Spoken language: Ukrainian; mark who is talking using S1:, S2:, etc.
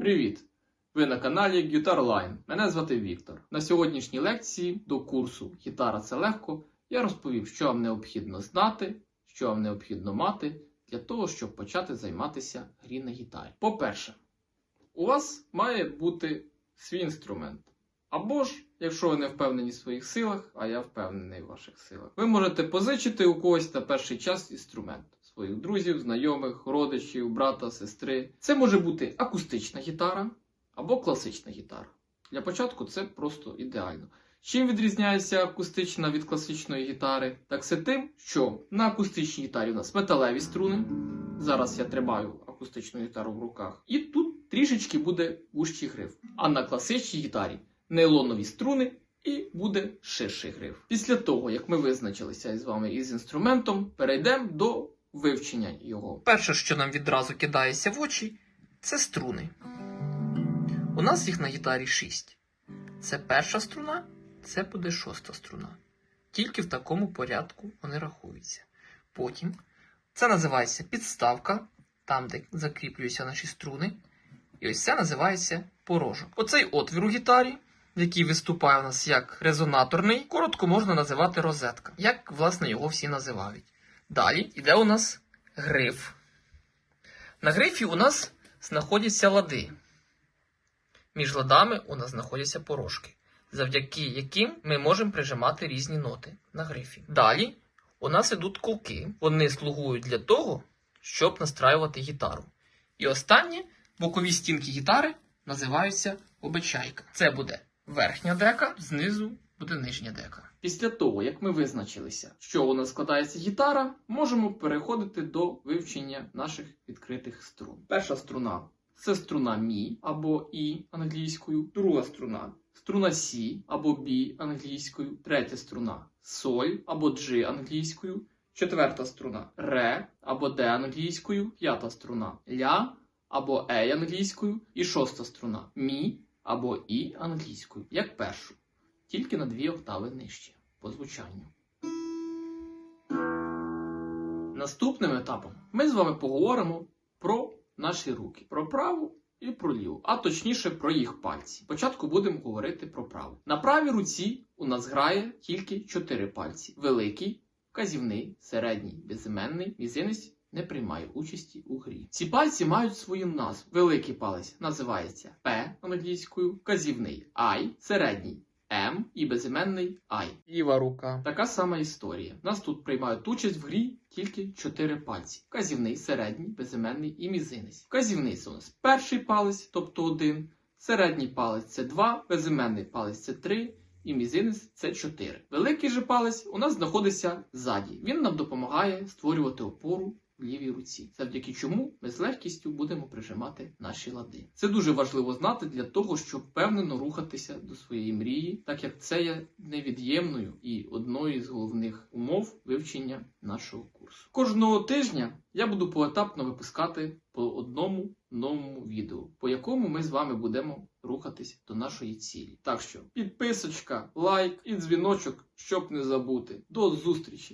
S1: Привіт! Ви на каналі Guitar Line. Мене звати Віктор. На сьогоднішній лекції до курсу Гітара це легко я розповів, що вам необхідно знати, що вам необхідно мати для того, щоб почати займатися грі на гітарі. По-перше, у вас має бути свій інструмент. Або ж, якщо ви не впевнені в своїх силах, а я впевнений в ваших силах, ви можете позичити у когось на перший час інструмент своїх друзів, знайомих, родичів, брата, сестри. Це може бути акустична гітара або класична гітара. Для початку це просто ідеально. Чим відрізняється акустична від класичної гітари? Так це тим, що на акустичній гітарі у нас металеві струни. Зараз я тримаю акустичну гітару в руках. І тут трішечки буде вужчий гриф. А на класичній гітарі нейлонові струни і буде ширший гриф. Після того, як ми визначилися із вами із інструментом, перейдемо до вивчення його.
S2: Перше, що нам відразу кидається в очі, це струни. У нас їх на гітарі 6. Це перша струна, це буде шоста струна. Тільки в такому порядку вони рахуються. Потім це називається підставка, там, де закріплюються наші струни. І ось це називається порожок. Оцей отвір у гітарі, який виступає у нас як резонаторний, коротко можна називати розетка, як власне його всі називають. Далі йде у нас гриф. На грифі у нас знаходяться лади. Між ладами у нас знаходяться порожки, завдяки яким ми можемо прижимати різні ноти на грифі. Далі у нас ідуть кулки. Вони слугують для того, щоб настраювати гітару. І останнє бокові стінки гітари називаються обечайка. Це буде верхня дека, знизу буде нижня дека.
S1: Після того, як ми визначилися, що у нас складається гітара, можемо переходити до вивчення наших відкритих струн. Перша струна це струна мі або і англійською, друга струна струна сі або бі англійською, третя струна соль або джи англійською, четверта струна ре або де англійською, п'ята струна ля або ей англійською, і шоста струна мі або і англійською, як першу тільки на дві октави нижче по звучанню. Наступним етапом ми з вами поговоримо про наші руки, про праву і про ліву, а точніше про їх пальці. Спочатку будемо говорити про праву. На правій руці у нас грає тільки чотири пальці: великий, вказівний, середній, безіменний, мізинець. Не приймає участі у грі. Ці пальці мають свою назву. Великий палець називається П англійською, вказівний I, середній М і безіменний I.
S2: Ліва рука.
S1: Така сама історія. Нас тут приймають участь в грі тільки чотири пальці: вказівний, середній, безіменний і мізинець. Вказівний це у нас перший палець, тобто один, середній палець це два, безіменний палець це три. І мізинець це 4. Великий же палець у нас знаходиться ззаді. Він нам допомагає створювати опору лівій руці, завдяки чому ми з легкістю будемо прижимати наші лади. Це дуже важливо знати для того, щоб впевнено рухатися до своєї мрії, так як це є невід'ємною і одною з головних умов вивчення нашого курсу. Кожного тижня я буду поетапно випускати по одному новому відео, по якому ми з вами будемо рухатись до нашої цілі. Так що підписочка, лайк і дзвіночок, щоб не забути. До зустрічі!